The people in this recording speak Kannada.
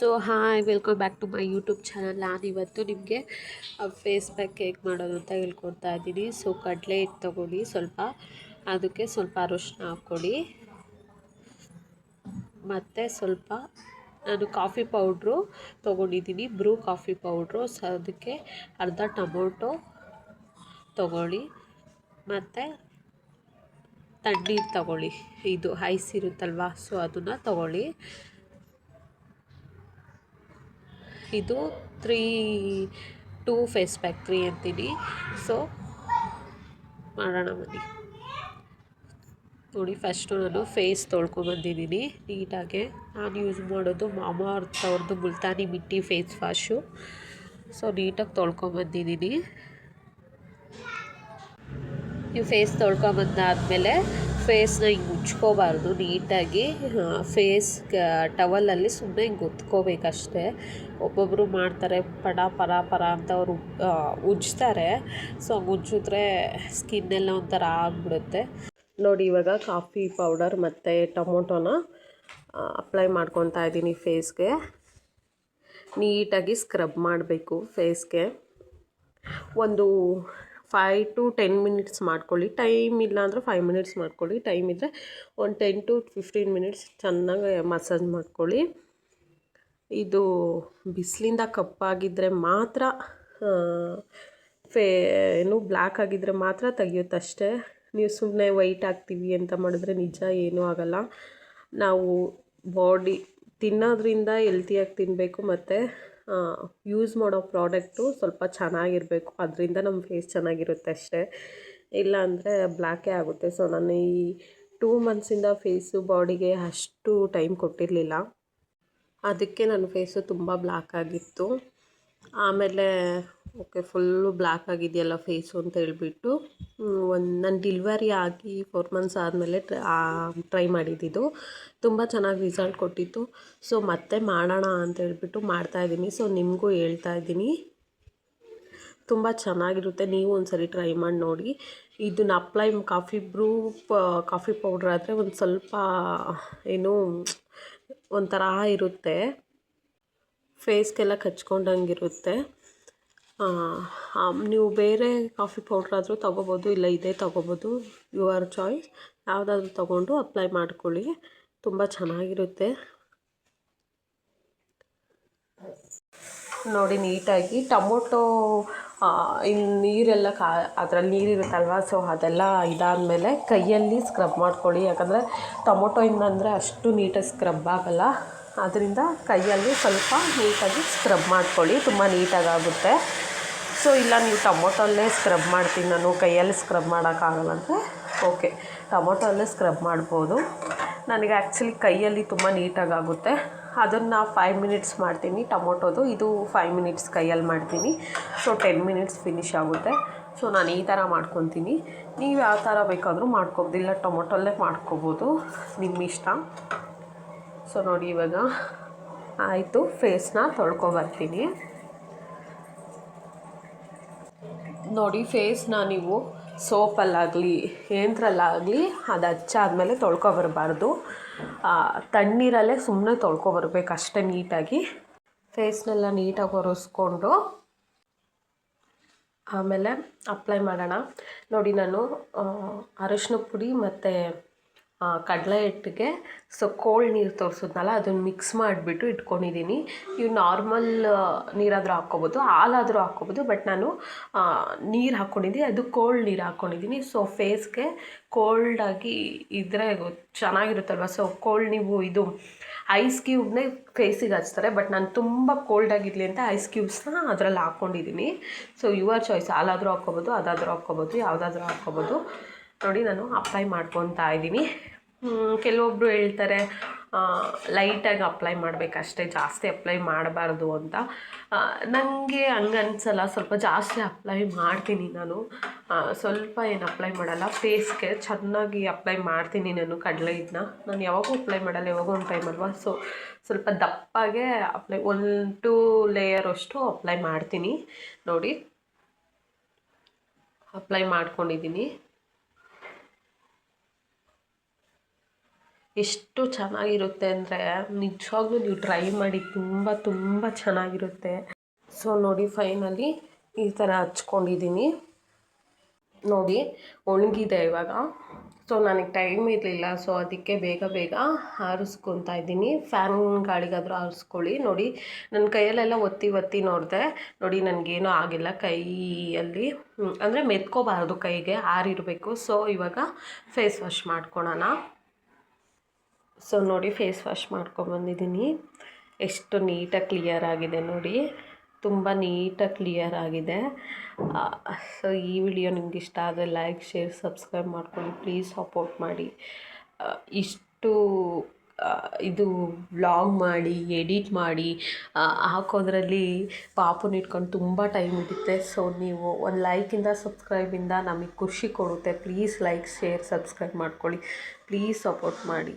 So hi welcome back to my YouTube channel ನಾನು ಇವತ್ತು ನಿಮಗೆ ಫೇಸ್ ಪ್ಯಾಕ್ ಕೇಕ್ ಮಾಡೋದು ಅಂತ ಹೇಳ್ಕೊಡ್ತಾ ಇದ್ದೀನಿ. ಸೊ ಕಡಲೆ ಹಿಟ್ಟು ತೊಗೊಳ್ಳಿ ಸ್ವಲ್ಪ. ಅದಕ್ಕೆ ಸ್ವಲ್ಪ ಅರಶಿನ ಹಾಕ್ಕೊಡಿ ಮತ್ತು ಸ್ವಲ್ಪ ನಾನು ಕಾಫಿ ಪೌಡ್ರು ತೊಗೊಂಡಿದ್ದೀನಿ ಬ್ರೂ ಕಾಫಿ ಪೌಡ್ರು ಸೊ ಅದಕ್ಕೆ ಅರ್ಧ ಟೊಮೊಟೊ ತೊಗೊಳ್ಳಿ. ಮತ್ತು ತಣ್ಣೀರು ತಗೊಳ್ಳಿ. ಇದು ಐಸ್ ಇರುತ್ತಲ್ವ ಸೊ ಅದನ್ನು ತಗೊಳ್ಳಿ. ಇದು three two face pack three ಅಂತೀನಿ. ಸೊ ಮಾಡೋಣ ಬನ್ನಿ. ನೋಡಿ ಫಸ್ಟು ನಾನು ಫೇಸ್ ತೊಳ್ಕೊಬಂದಿದ್ದೀನಿ ನೀಟಾಗೆ. ನಾನು ಯೂಸ್ ಮಾಡೋದು ಮಾಮ ಅರ್ಥ ಅವ್ರದ್ದು multani mitti face wash so ನೀಟಾಗಿ ತೊಳ್ಕೊಬಂದಿದ್ದೀನಿ ನೀವು ಫೇಸ್ ತೊಳ್ಕೊಂಬಂದಾದಮೇಲೆ ಫೇಸ್ನ ಹಿಂಗೆ ಉಜ್ಕೋಬಾರ್ದು ನೀಟಾಗಿ. ಫೇಸ್ ಟವಲಲ್ಲಿ ಸುಮ್ಮನೆ ಹಿಂಗೆ ಒತ್ಕೋಬೇಕಷ್ಟೆ. ಒಬ್ಬೊಬ್ಬರು ಮಾಡ್ತಾರೆ, ಪಡ, ಪರ ಪರ ಅಂತ ಅವರು ಉಜ್ತಾರೆ. ಸೊ ಹಂಗೆ ಉಜ್ಜಿದ್ರೆ ಸ್ಕಿನ್ನೆಲ್ಲ ಒಂಥರ ಆಗಿಬಿಡುತ್ತೆ. ನೋಡಿ, ಇವಾಗ ಕಾಫಿ ಪೌಡರ್ ಮತ್ತು ಟೊಮೊಟೊನ ಅಪ್ಲೈ ಮಾಡ್ಕೊತಾ ಇದ್ದೀನಿ ಫೇಸ್ಗೆ ನೀಟಾಗಿ ಸ್ಕ್ರಬ್ ಮಾಡಬೇಕು ಫೇಸ್ಗೆ ಒಂದು ಫೈ ಟು ಟೆನ್ ಮಿನಿಟ್ಸ್ ಮಾಡ್ಕೊಳ್ಳಿ. ಟೈಮ್ ಇಲ್ಲ ಅಂದರೆ ಫೈವ್ ಮಿನಿಟ್ಸ್ ಮಾಡ್ಕೊಳ್ಳಿ. ಟೈಮ್ ಇದ್ದರೆ ಒಂದು ಟೆನ್ ಟು ಫಿಫ್ಟೀನ್ ಮಿನಿಟ್ಸ್ ಚೆನ್ನಾಗಿ ಮಸಾಜ್ ಮಾಡ್ಕೊಳ್ಳಿ. ಇದು ಬಿಸಿಲಿಂದ ಕಪ್ಪಾಗಿದ್ದರೆ ಮಾತ್ರ ಫೇ, ಏನು ಬ್ಲ್ಯಾಕ್ ಆಗಿದ್ದರೆ ಮಾತ್ರ ತೆಗಿಯುತ್ತಷ್ಟೇ ನೀವು ಸುಮ್ಮನೆ ವೈಟ್ ಆಗ್ತೀವಿ ಅಂತ ಮಾಡಿದ್ರೆ ನಿಜ ಏನೂ ಆಗಲ್ಲ. ನಾವು ಬಾಡಿ ತಿನ್ನೋದ್ರಿಂದ ಹೆಲ್ತಿಯಾಗಿ ತಿನ್ನಬೇಕು ಮತ್ತು ಯೂಸ್ ಮಾಡೋ ಪ್ರಾಡಕ್ಟು ಸ್ವಲ್ಪ ಚೆನ್ನಾಗಿರಬೇಕು. ಅದರಿಂದ ನಮ್ಮ ಫೇಸ್ ಚೆನ್ನಾಗಿರುತ್ತೆ ಅಷ್ಟೇ. ಇಲ್ಲ ಅಂದರೆ ಬ್ಲ್ಯಾಕೇ ಆಗುತ್ತೆ. ಸೊ ನಾನು ಈ ಟೂ ಮಂತ್ಸಿಂದ ಫೇಸು ಬಾಡಿಗೆ ಅಷ್ಟು ಟೈಮ್ ಕೊಟ್ಟಿರಲಿಲ್ಲ. ಅದಕ್ಕೆ ನನ್ನ ಫೇಸು ತುಂಬ ಬ್ಲ್ಯಾಕ್ ಆಗಿತ್ತು. ಆಮೇಲೆ ಓಕೆ, ಫುಲ್ಲು ಬ್ಲ್ಯಾಕ್ ಆಗಿದೆಯಲ್ಲ ಫೇಸು ಅಂತ ಹೇಳ್ಬಿಟ್ಟು ಒಂದು ನನ್ನ ಡಿಲ್ವರಿ ಆಗಿ ಫೋರ್ ಮಂತ್ಸ್ ಆದಮೇಲೆ ಟ್ರೈ ಮಾಡಿದ್ದಿದ್ದು ತುಂಬ ಚೆನ್ನಾಗಿ ರಿಸಲ್ಟ್ ಕೊಟ್ಟಿತ್ತು. ಸೊ ಮತ್ತೆ ಮಾಡೋಣ ಅಂತ ಹೇಳ್ಬಿಟ್ಟು ಮಾಡ್ತಾಯಿದ್ದೀನಿ ಸೊ ನಿಮಗೂ ಹೇಳ್ತಾ ಇದ್ದೀನಿ. ತುಂಬ ಚೆನ್ನಾಗಿರುತ್ತೆ. ನೀವು ಒಂದ್ಸರಿ ಟ್ರೈ ಮಾಡಿ ನೋಡಿ. ಇದನ್ನ apply coffee Bru coffee powder ಆದರೆ ಒಂದು ಸ್ವಲ್ಪ, ಏನು, ಒಂಥರ ಇರುತ್ತೆ. ಫೇಸ್ಗೆಲ್ಲ ಕಚ್ಕೊಂಡಂಗಿರುತ್ತೆ. ನೀವು ಬೇರೆ ಕಾಫಿ ಪೌಡ್ರ್ ಆದರೂ ತೊಗೋಬೋದು, ಇಲ್ಲ ಇದೇ ತೊಗೋಬೋದು ಯುವರ್ ಚಾಯ್ಸ್ ಯಾವುದಾದ್ರೂ ತೊಗೊಂಡು ಅಪ್ಲೈ ಮಾಡ್ಕೊಳ್ಳಿ. ತುಂಬ ಚೆನ್ನಾಗಿರುತ್ತೆ. ನೋಡಿ, ನೀಟಾಗಿ ಟೊಮೊಟೊ ಇನ್ನು ನೀರೆಲ್ಲ ಕಾ, ಅದರಲ್ಲಿ ನೀರಿರುತ್ತಲ್ವ ಸೊ ಅದೆಲ್ಲ ಇದಾದಮೇಲೆ ಕೈಯಲ್ಲಿ ಸ್ಕ್ರಬ್ ಮಾಡ್ಕೊಳ್ಳಿ. ಯಾಕಂದರೆ ಟೊಮೊಟೊ ಇನ್ನಂದರೆ ಅಷ್ಟು ನೀಟಾಗಿ ಸ್ಕ್ರಬ್ ಆಗೋಲ್ಲ. ಅದರಿಂದ ಕೈಯಲ್ಲಿ ಸ್ವಲ್ಪ ನೀಟಾಗಿ ಸ್ಕ್ರಬ್ ಮಾಡ್ಕೊಳ್ಳಿ. ತುಂಬ ನೀಟಾಗಿ ಆಗುತ್ತೆ ಸೊ ಇಲ್ಲ, ನೀವು ಟೊಮೊಟೊಲ್ಲೇ ಸ್ಕ್ರಬ್ ಮಾಡ್ತೀನಿ ನಾನು. ಕೈಯಲ್ಲಿ ಸ್ಕ್ರಬ್ ಮಾಡೋಕ್ಕಾಗಲ್ಲ ಅಂದರೆ ಓಕೆ ಟೊಮೊಟೊಲ್ಲೇ ಸ್ಕ್ರಬ್ ಮಾಡ್ಬೋದು. ನನಗೆ ಆ್ಯಕ್ಚುಲಿ ಕೈಯಲ್ಲಿ ತುಂಬ ನೀಟಾಗಿ ಆಗುತ್ತೆ. ಅದನ್ನು ಫೈವ್ ಮಿನಿಟ್ಸ್ ಮಾಡ್ತೀನಿ ಟೊಮೊಟೊದು. ಇದು ಫೈವ್ ಮಿನಿಟ್ಸ್ ಕೈಯಲ್ಲಿ ಮಾಡ್ತೀನಿ. ಸೊ ಟೆನ್ ಮಿನಿಟ್ಸ್ ಫಿನಿಶ್ ಆಗುತ್ತೆ. ಸೊ ನಾನು ಈ ಥರ ಮಾಡ್ಕೊತೀನಿ. ನೀವು ಯಾವ ಥರ ಬೇಕಾದರೂ ಮಾಡ್ಕೋಬೋದು. ಇಲ್ಲ, ಟೊಮೊಟೊಲ್ಲೇ ಮಾಡ್ಕೊಬೋದು. ನಿಮ್ಮ ಇಷ್ಟ. ಸೊ ನೋಡಿ ಇವಾಗ ಆಯಿತು. ಫೇಸ್ನ ತೊಳ್ಕೊಬರ್ತೀನಿ ನೋಡಿ ಫೇಸ್ನ ನೀವು ಸೋಪಲ್ಲಾಗಲಿ ಏನರಲ್ಲಾಗಲಿ ಅದು ಹಚ್ಚಾದ್ಮೇಲೆ ತೊಳ್ಕೊಬರ್ಬಾರ್ದು ತಣ್ಣೀರಲ್ಲೇ ಸುಮ್ಮನೆ ತೊಳ್ಕೊಬರ್ಬೇಕು ಅಷ್ಟೇ ನೀಟಾಗಿ. ಫೇಸ್ನೆಲ್ಲ ನೀಟಾಗಿ ಒರೆಸ್ಕೊಂಡು ಆಮೇಲೆ ಅಪ್ಲೈ ಮಾಡೋಣ. ನೋಡಿ, ನಾನು ಅರಶಿನ ಪುಡಿ ಮತ್ತು ಕಡಲೆ ಹಿಟ್ಟಿಗೆ. ಸೊ ಕೋಲ್ಡ್ ನೀರು ತೋರಿಸಿದ್ನಲ್ಲ, ಅದನ್ನು ಮಿಕ್ಸ್ ಮಾಡಿಬಿಟ್ಟು ಇಟ್ಕೊಂಡಿದ್ದೀನಿ ನೀವು ನಾರ್ಮಲ್ ನೀರಾದರೂ ಹಾಕ್ಕೊಬೋದು, ಹಾಲಾದರೂ ಹಾಕ್ಕೊಬೋದು ಬಟ್ ನಾನು ನೀರು ಹಾಕ್ಕೊಂಡಿದ್ದೀನಿ ಅದು ಕೋಲ್ಡ್ ನೀರು ಹಾಕ್ಕೊಂಡಿದ್ದೀನಿ ಸೊ ಫೇಸ್ಗೆ ಕೋಲ್ಡಾಗಿ ಇದ್ದರೆ ಚೆನ್ನಾಗಿರುತ್ತಲ್ವ? ಸೊ ಕೋಲ್ಡ್ ನೀವು ಇದು ಐಸ್ ಕ್ಯೂಬ್ನೇ ಫೇಸಿಗೆ ಹಚ್ತಾರೆ ಬಟ್ ನಾನು ತುಂಬ ಕೋಲ್ಡ್ ಆಗಿರಲಿ ಅಂತ ಐಸ್ ಕ್ಯೂಬ್ಸ್ನ ಅದರಲ್ಲಿ ಹಾಕ್ಕೊಂಡಿದ್ದೀನಿ ಸೊ ಯುವರ್ ಚಾಯ್ಸ್ ಹಾಲಾದರೂ ಹಾಕ್ಕೊಬೋದು, ಅದಾದರೂ ಹಾಕ್ಕೊಬೋದು, ಯಾವುದಾದ್ರೂ ಹಾಕ್ಕೊಬೋದು. ನೋಡಿ ನಾನು ಅಪ್ಲೈ ಮಾಡ್ಕೊತಾ ಇದ್ದೀನಿ. ಕೆಲವೊಬ್ಬರು ಹೇಳ್ತಾರೆ ಲೈಟಾಗಿ ಅಪ್ಲೈ ಮಾಡಬೇಕಷ್ಟೇ, ಜಾಸ್ತಿ ಅಪ್ಲೈ ಮಾಡಬಾರ್ದು ಅಂತ. ನನಗೆ ಹಂಗೆ ಸ್ವಲ್ಪ ಜಾಸ್ತಿ ಅಪ್ಲೈ ಮಾಡ್ತೀನಿ ನಾನು. ಸ್ವಲ್ಪ ಏನು ಅಪ್ಲೈ ಮಾಡಲ್ಲ ಫೇಸ್ಗೆ ಚೆನ್ನಾಗಿ ಅಪ್ಲೈ ಮಾಡ್ತೀನಿ ನಾನು ಕಡಲೆ ಇದನ್ನ. ನಾನು ಯಾವಾಗೂ ಅಪ್ಲೈ ಮಾಡಲ್ಲ, ಯಾವಾಗೂ ಒಂದು ಟೈಮ್ ಅಲ್ವಾ? ಸೊ ಸ್ವಲ್ಪ ದಪ್ಪಾಗೆ ಅಪ್ಲೈ ಒಂದು ಟೂ ಲೇಯರ್ ಅಷ್ಟು ಅಪ್ಲೈ ಮಾಡ್ತೀನಿ. ನೋಡಿ ಅಪ್ಲೈ ಮಾಡ್ಕೊಂಡಿದ್ದೀನಿ. ಎಷ್ಟು ಚೆನ್ನಾಗಿರುತ್ತೆ ಅಂದರೆ ನಿಜವಾಗ್ಲೂ ನೀವು ಟ್ರೈ ಮಾಡಿ ತುಂಬ ತುಂಬ ಚೆನ್ನಾಗಿರುತ್ತೆ. ಸೊ ನೋಡಿ ಫೈನಲಿ ಈ ಥರ ಹಚ್ಕೊಂಡಿದ್ದೀನಿ. ನೋಡಿ, ಒಣಗಿದೆ ಇವಾಗ. ಸೊ ನನಗೆ ಟೈಮ್ ಇರಲಿಲ್ಲ. ಸೊ ಅದಕ್ಕೆ ಬೇಗ ಬೇಗ ಆರಿಸ್ಕೊತಾ ಇದ್ದೀನಿ. ಫ್ಯಾನ್ ಗಾಳಿಗಾದರೂ ಆರಿಸ್ಕೊಳ್ಳಿ. ನೋಡಿ ನನ್ನ ಕೈಯಲ್ಲೆಲ್ಲ ಒತ್ತಿ ಒತ್ತಿ ನೋಡಿದೆ. ನೋಡಿ, ನನಗೇನೂ ಆಗಿಲ್ಲ ಕೈಯಲ್ಲಿ. ಅಂದರೆ ಮೆತ್ಕೋಬಾರ್ದು ಕೈಗೆ, ಆರಿರಬೇಕು. ಸೊ ಇವಾಗ ಫೇಸ್ ವಾಶ್ ಮಾಡ್ಕೊಳೋಣ ಸೊ ನೋಡಿ ಫೇಸ್ ವಾಶ್ ಮಾಡ್ಕೊಂಬಂದಿದ್ದೀನಿ. ಎಷ್ಟು ನೀಟಾಗಿ ಕ್ಲಿಯರ್ ಆಗಿದೆ ನೋಡಿ. ತುಂಬ ನೀಟಾಗಿ ಕ್ಲಿಯರ್ ಆಗಿದೆ. ಸೊ ಈ ವಿಡಿಯೋ ನಿಮ್ಗೆ ಇಷ್ಟ ಆದರೆ ಲೈಕ್, ಶೇರ್, ಸಬ್ಸ್ಕ್ರೈಬ್ ಮಾಡ್ಕೊಳ್ಳಿ. ಪ್ಲೀಸ್ ಸಪೋರ್ಟ್ ಮಾಡಿ. ಇಷ್ಟು ಇದು ವ್ಲಾಗ್ ಮಾಡಿ, ಎಡಿಟ್ ಮಾಡಿ ಹಾಕೋದ್ರಲ್ಲಿ ಪಾಪುನ ಇಟ್ಕೊಂಡು ತುಂಬ ಟೈಮ್ ಹಿಡಿಯುತ್ತೆ. ಸೊ ನೀವು ಒಂದು ಲೈಕಿಂದ ಸಬ್ಸ್ಕ್ರೈಬಿಂದ ನಮಗೆ ಖುಷಿ ಕೊಡುತ್ತೆ. ಪ್ಲೀಸ್ ಲೈಕ್, ಶೇರ್, ಸಬ್ಸ್ಕ್ರೈಬ್ ಮಾಡ್ಕೊಳ್ಳಿ. ಪ್ಲೀಸ್ ಸಪೋರ್ಟ್ ಮಾಡಿ.